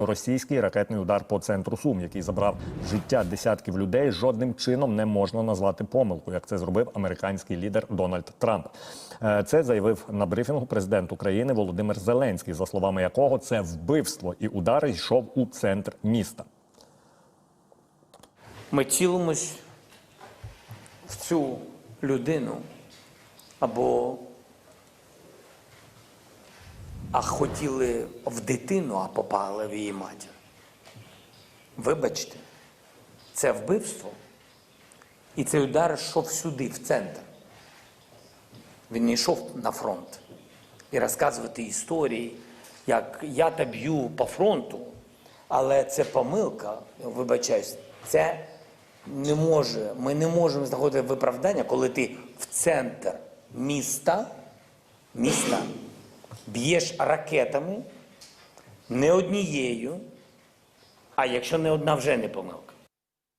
Російський ракетний удар по центру Сум, який забрав життя десятків людей, жодним чином не можна назвати помилкою, як це зробив американський лідер Дональд Трамп. Е, Це заявив на брифінгу президент України Володимир Зеленський, за словами якого це вбивство і удар йшов у центр міста. Ми цілимось в цю людину або а хотіли в дитину, а попали в її матір. Вибачте, це вбивство. І цей удар йшов сюди, в центр. Він не йшов на фронт. І розказувати історії, як я та б'ю по фронту, але це помилка, вибачаюсь, це не може, ми не можемо знаходити виправдання, коли ти в центр міста, міста б'єш ракетами не однією, а якщо не одна, вже не помилка.